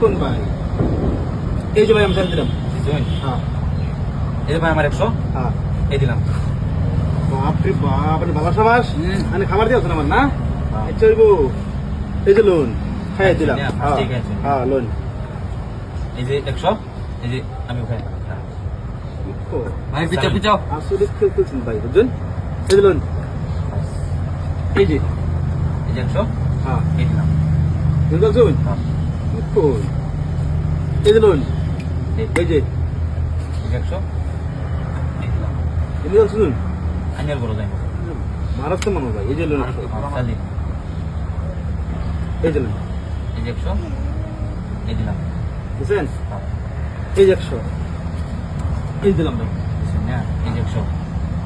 কোন ভাই। এই যে ভাই আমি দিলাম। হ্যাঁ। এই ভাই আমার একশো? হ্যাঁ। এই দিলাম। বাপরে বাপ আপনি বাবা সবাস। মানে খাবার দিয়ে আমার না? হ্যাঁ। আচ্ছা এই যে লোন। হ্যাঁ দিলাম। হ্যাঁ, হ্যাঁ। হ্যাঁ লোন। এই যে একশো এই যে আমি ওখানে। ভাই পিছাও পিছাও। আসলে করছেন ভাই বুঝছেন? এই যে লোন। এই যে। এই যে একশো? হ্যাঁ। এই দিলাম। বুঝতে পারছেন? হ্যাঁ। কোন এই যে লোন এই যে। এই এই শুনুন। আইনের বড় যাইব। মহারাষ্ট্র মানুষ ভাই এই যে লোন এই যে লোন এই এই দিলাম। বুঝছেন? হ্যাঁ। এই এই দিলাম ভাই। বুঝছেন না? এই একশো।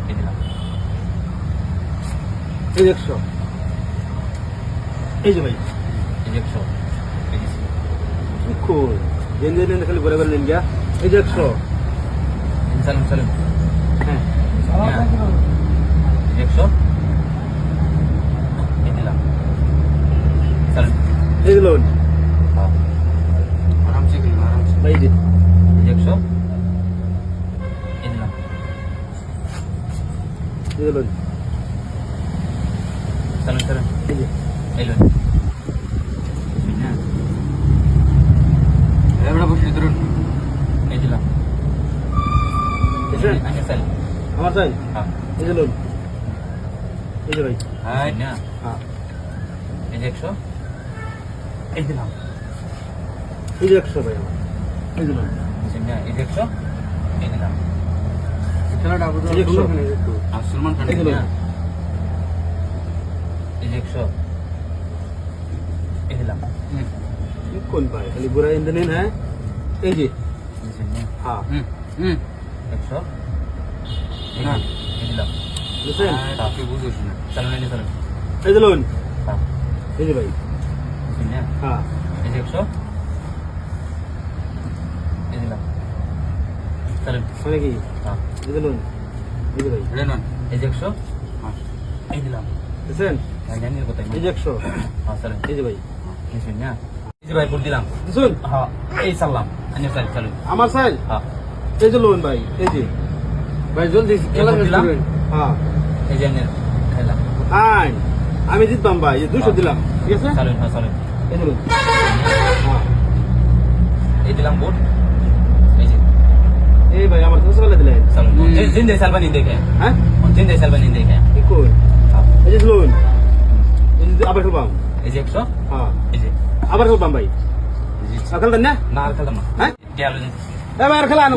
এই দিলাম। এই যে এই যে ভাই। এই কোন জেন জেন খালি ঘরে ঘরে নেন গিয়া এই যে একশো চালুন চালুন হ্যাঁ এই যে একশো এই দিলাম চালুন এই যে লোন হ্যাঁ আরামসে গেলাম আরামসে ভাই এই যে এই যে একশো এই দিলাম এই যে লোন চালুন চালুন এই যে এই লোন এবারে বসে ধরুন এই দিলাম চাল আমার চাই হ্যাঁ এই যে লোন এই যে ভাই হ্যাঁ না হ্যাঁ এই যে একশো এই দিলাম এই যে একশো ভাই আমার এই যে লোন এই যে একশো এই দিলাম খেলাটা এই যে একশো আর সলমান খান এই যে একশো এই দিলাম কোন ভাই খালি ঘুরে এনে নেন হ্যাঁ এই যে হ্যাঁ হুম হুম একশো? হ্যাঁ। এই দিলাম বুঝছেন আপনি বুঝেছেন না। চালুন এই যে এই যে হ্যাঁ। এই যে ভাই। না হ্যাঁ? এই যে একশো? এই দিলাম চালুন মানে কি? হ্যাঁ। এই যে এই যে ভাই। রেনন এই যে একশো? এই দিলাম বুঝছেন হ্যাঁ জানি কোথায় এই যে একশো। হ্যাঁ চালুন এই যে ভাই। বুঝছেন না এই যে ভাই ভোট দিলাম। বুঝছেন হ্যাঁ এই চাললাম চাল আমার চাই হ্যাঁ। এই যে লোন ভাই এই যে। ভাই জলদি খেলা শেষ দিলাম? হ্যাঁ। এই যে খাইলাম ফাইন আমি জিততাম ভাই দুশো দিলাম। ঠিক আছে? চালুন হ্যাঁ চালুন। এই ধরুন হ্যাঁ। এই দিলাম ভোট এই যে। এই ভাই আমার দশ বেলা দিলেন। চালুন। জিন্দে সালবানি দেখে। হ্যাঁ? জিন্দে সালবানি দেখে। কি কই হ্যাঁ। এই যে লোন এই যে আবার খেলবাম। এই যে একশো? হ্যাঁ। এই যে। আবার খেলবাম ভাই। খেলতেন না? না খেলতাম না। হ্যাঁ? खिलानु